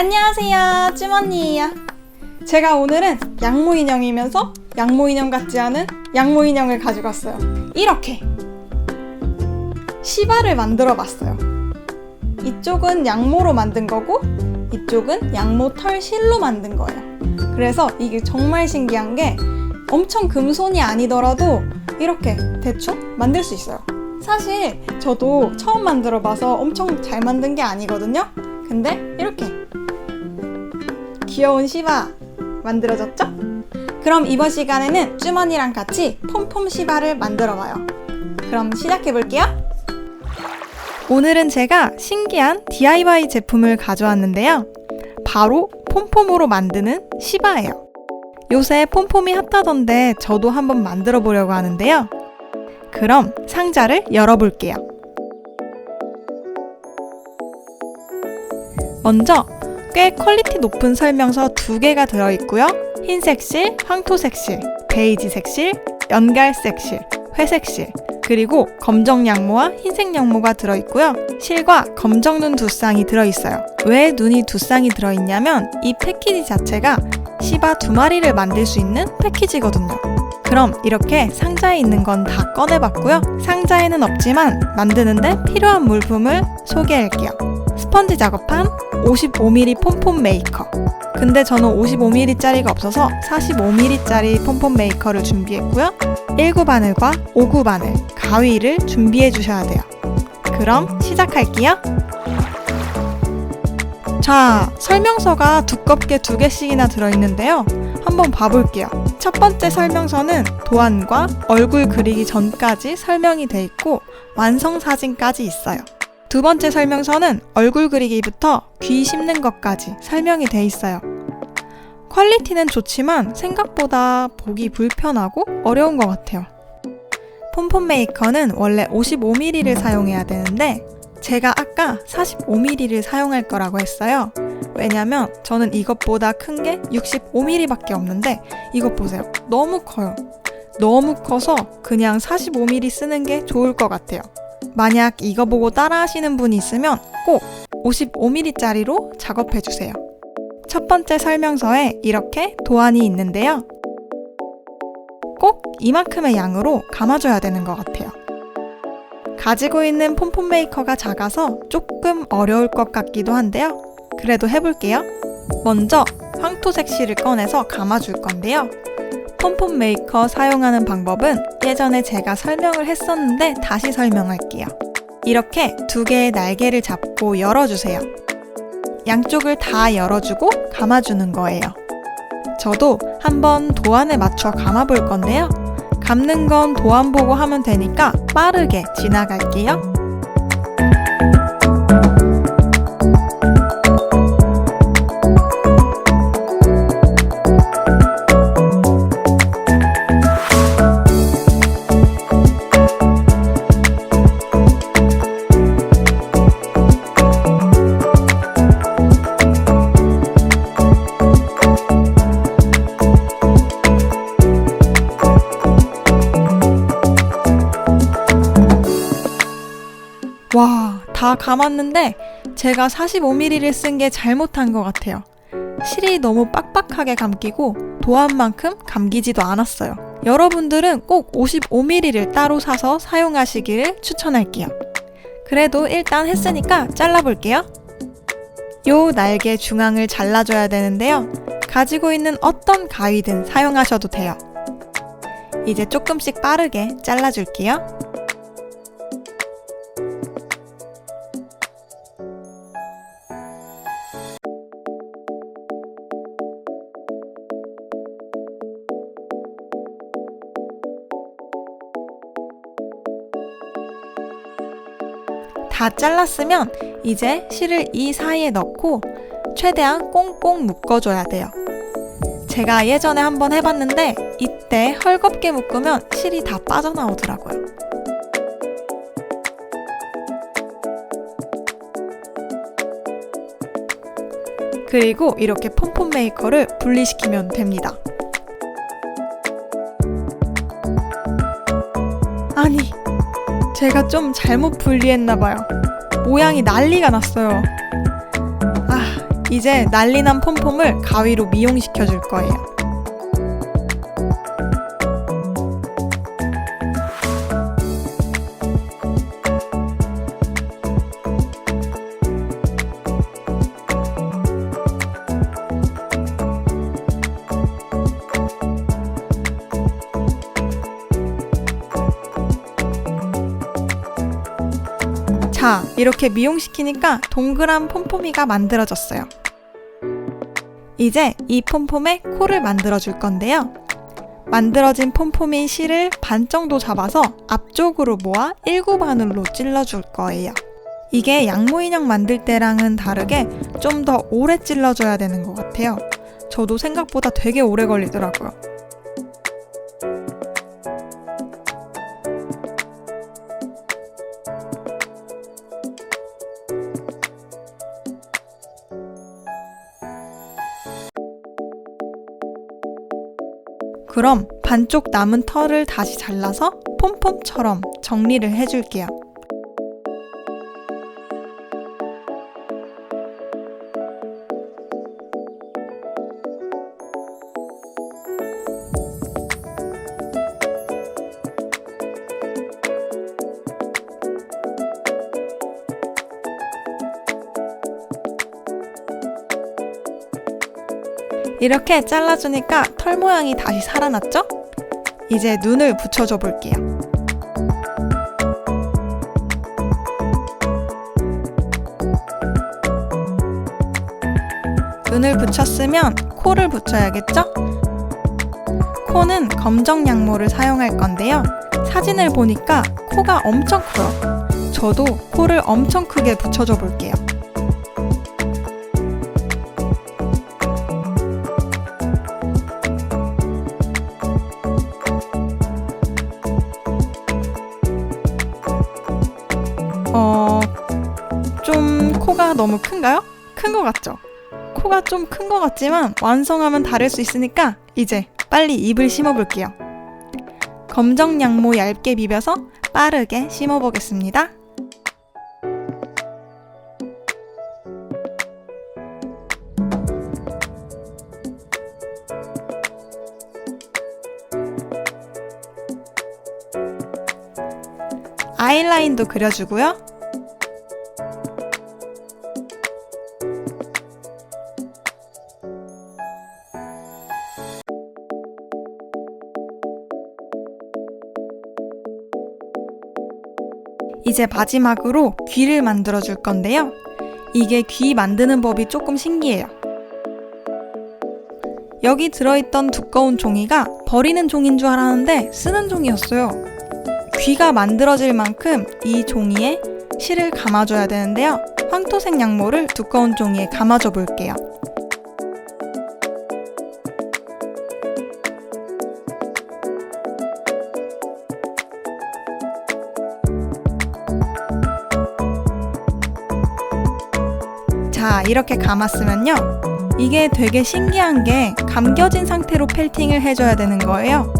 안녕하세요, 쭈머니예요. 제가 오늘은 양모 인형이면서 양모 인형 같지 않은 양모 인형을 가지고 왔어요. 이렇게 시바를 만들어 봤어요. 이쪽은 양모로 만든 거고 이쪽은 양모 털 실로 만든 거예요. 그래서 이게 정말 신기한 게 엄청 금손이 아니더라도 이렇게 대충 만들 수 있어요. 사실 저도 처음 만들어 봐서 엄청 잘 만든 게 아니거든요. 근데 이렇게 귀여운 시바 만들어졌죠? 그럼 이번 시간에는 쭈머니랑 같이 폼폼 시바를 만들어 봐요. 그럼 시작해 볼게요. 오늘은 제가 신기한 DIY 제품을 가져왔는데요. 바로 폼폼으로 만드는 시바예요. 요새 폼폼이 핫하던데 저도 한번 만들어 보려고 하는데요. 그럼 상자를 열어볼게요. 먼저 꽤 퀄리티 높은 설명서 두 개가 들어있고요. 흰색 실, 황토색 실, 베이지색 실, 연갈색 실, 회색 실, 그리고 검정 양모와 흰색 양모가 들어있고요. 실과 검정 눈 두 쌍이 들어있어요. 왜 눈이 두 쌍이 들어있냐면 이 패키지 자체가 시바 두 마리를 만들 수 있는 패키지거든요. 그럼 이렇게 상자에 있는 건 다 꺼내봤고요. 상자에는 없지만 만드는데 필요한 물품을 소개할게요. 스펀지 작업한 55mm 폼폼 메이커. 근데 저는 55mm짜리가 없어서 45mm짜리 폼폼 메이커를 준비했고요. 1구 바늘과 5구 바늘, 가위를 준비해 주셔야 돼요. 그럼 시작할게요. 자, 설명서가 두껍게 두 개씩이나 들어있는데요. 한번 봐볼게요. 첫 번째 설명서는 도안과 얼굴 그리기 전까지 설명이 돼 있고 완성 사진까지 있어요. 두 번째 설명서는 얼굴 그리기부터 귀 심는 것까지 설명이 돼 있어요. 퀄리티는 좋지만 생각보다 보기 불편하고 어려운 것 같아요. 폼폼 메이커는 원래 55mm를 사용해야 되는데 제가 아까 45mm를 사용할 거라고 했어요. 왜냐면 저는 이것보다 큰 게 65mm밖에 없는데 이것 보세요. 너무 커요. 너무 커서 그냥 45mm 쓰는 게 좋을 것 같아요. 만약 이거 보고 따라 하시는 분이 있으면 꼭 55mm짜리로 작업해 주세요. 첫 번째 설명서에 이렇게 도안이 있는데요. 꼭 이만큼의 양으로 감아줘야 되는 것 같아요. 가지고 있는 폼폼 메이커가 작아서 조금 어려울 것 같기도 한데요. 그래도 해볼게요. 먼저 황토색 실을 꺼내서 감아줄 건데요. 폼폼 메이커 사용하는 방법은 예전에 제가 설명을 했었는데 다시 설명할게요. 이렇게 두 개의 날개를 잡고 열어주세요. 양쪽을 다 열어주고 감아주는 거예요. 저도 한번 도안에 맞춰 감아볼 건데요. 감는 건 도안 보고 하면 되니까 빠르게 지나갈게요. 다 감았는데 제가 45mm를 쓴 게 잘못한 것 같아요. 실이 너무 빡빡하게 감기고 도안 만큼 감기지도 않았어요. 여러분들은 꼭 55mm를 따로 사서 사용하시기를 추천할게요. 그래도 일단 했으니까 잘라볼게요. 요 날개 중앙을 잘라줘야 되는데요. 가지고 있는 어떤 가위든 사용하셔도 돼요. 이제 조금씩 빠르게 잘라줄게요. 다 잘랐으면 이제 실을 이 사이에 넣고 최대한 꽁꽁 묶어줘야 돼요. 제가 예전에 한번 해봤는데 이때 헐겁게 묶으면 실이 다 빠져나오더라고요. 그리고 이렇게 폼폼 메이커를 분리시키면 됩니다. 아니, 제가 좀 잘못 분리했나봐요. 모양이 난리가 났어요. 아, 이제 난리난 폼폼을 가위로 미용시켜 줄 거예요. 자, 이렇게 미용시키니까 동그란 폼폼이가 만들어졌어요. 이제 이 폼폼에 코를 만들어 줄 건데요. 만들어진 폼폼인 실을 반 정도 잡아서 앞쪽으로 모아 일구바늘로 찔러 줄 거예요. 이게 양모 인형 만들 때랑은 다르게 좀 더 오래 찔러줘야 되는 것 같아요. 저도 생각보다 되게 오래 걸리더라고요. 그럼 반쪽 남은 털을 다시 잘라서 폼폼처럼 정리를 해줄게요. 이렇게 잘라주니까 털 모양이 다시 살아났죠? 이제 눈을 붙여줘 볼게요. 눈을 붙였으면 코를 붙여야겠죠? 코는 검정 양모를 사용할 건데요. 사진을 보니까 코가 엄청 커요. 저도 코를 엄청 크게 붙여줘 볼게요. 너무 큰가요? 큰 것 같죠? 코가 좀 큰 것 같지만 완성하면 다를 수 있으니까 이제 빨리 입을 심어볼게요. 검정 양모 얇게 비벼서 빠르게 심어보겠습니다. 아이라인도 그려주고요. 이제 마지막으로 귀를 만들어 줄 건데요. 이게 귀 만드는 법이 조금 신기해요. 여기 들어있던 두꺼운 종이가 버리는 종인 줄 알았는데 쓰는 종이었어요. 귀가 만들어질 만큼 이 종이에 실을 감아줘야 되는데요. 황토색 양모를 두꺼운 종이에 감아줘 볼게요. 이렇게 감았으면요. 이게 되게 신기한 게 감겨진 상태로 펠팅을 해줘야 되는 거예요.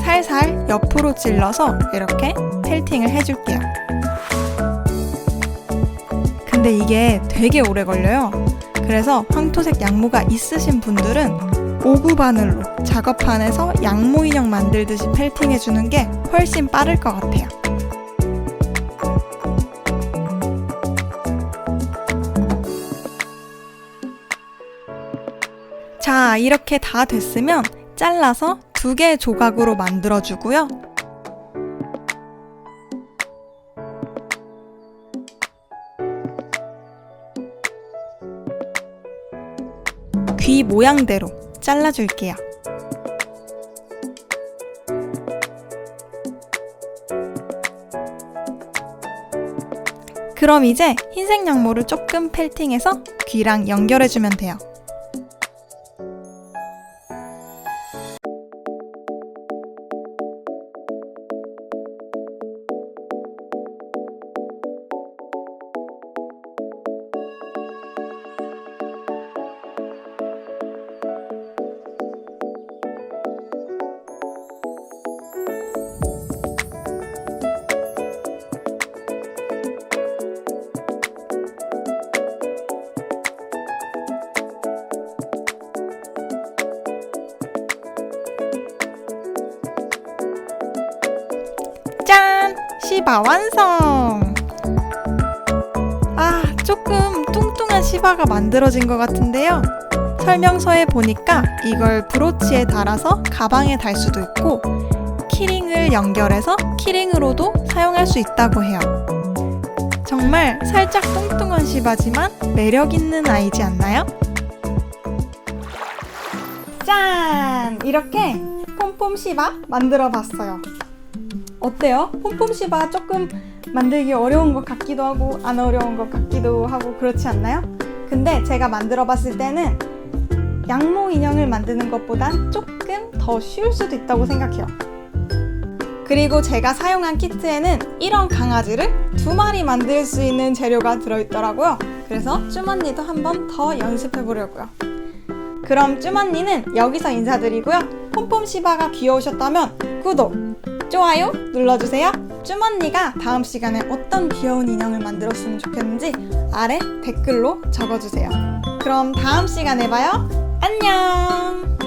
살살 옆으로 찔러서 이렇게 펠팅을 해줄게요. 근데 이게 되게 오래 걸려요. 그래서 황토색 양모가 있으신 분들은 오구 바늘로 작업판에서 양모 인형 만들듯이 펠팅해주는 게 훨씬 빠를 것 같아요. 자, 이렇게 다 됐으면 잘라서 두 개의 조각으로 만들어 주고요. 귀 모양대로 잘라줄게요. 그럼 이제 흰색 양모를 조금 펠팅해서 귀랑 연결해주면 돼요. 시바 완성! 아, 조금 뚱뚱한 시바가 만들어진 것 같은데요. 설명서에 보니까 이걸 브로치에 달아서 가방에 달 수도 있고, 키링을 연결해서 키링으로도 사용할 수 있다고 해요. 정말 살짝 뚱뚱한 시바지만 매력 있는 아이지 않나요? 짠! 이렇게 폼폼 시바 만들어 봤어요. 어때요? 폼폼 시바 조금 만들기 어려운 것 같기도 하고 안 어려운 것 같기도 하고 그렇지 않나요? 근데 제가 만들어 봤을 때는 양모 인형을 만드는 것보단 조금 더 쉬울 수도 있다고 생각해요. 그리고 제가 사용한 키트에는 이런 강아지를 두 마리 만들 수 있는 재료가 들어있더라고요. 그래서 쭈언니도 한번 더 연습해 보려고요. 그럼 쭈언니는 여기서 인사드리고요. 폼폼 시바가 귀여우셨다면 구독, 좋아요 눌러주세요. 쭈언니가 다음 시간에 어떤 귀여운 인형을 만들었으면 좋겠는지 아래 댓글로 적어주세요. 그럼 다음 시간에 봐요. 안녕!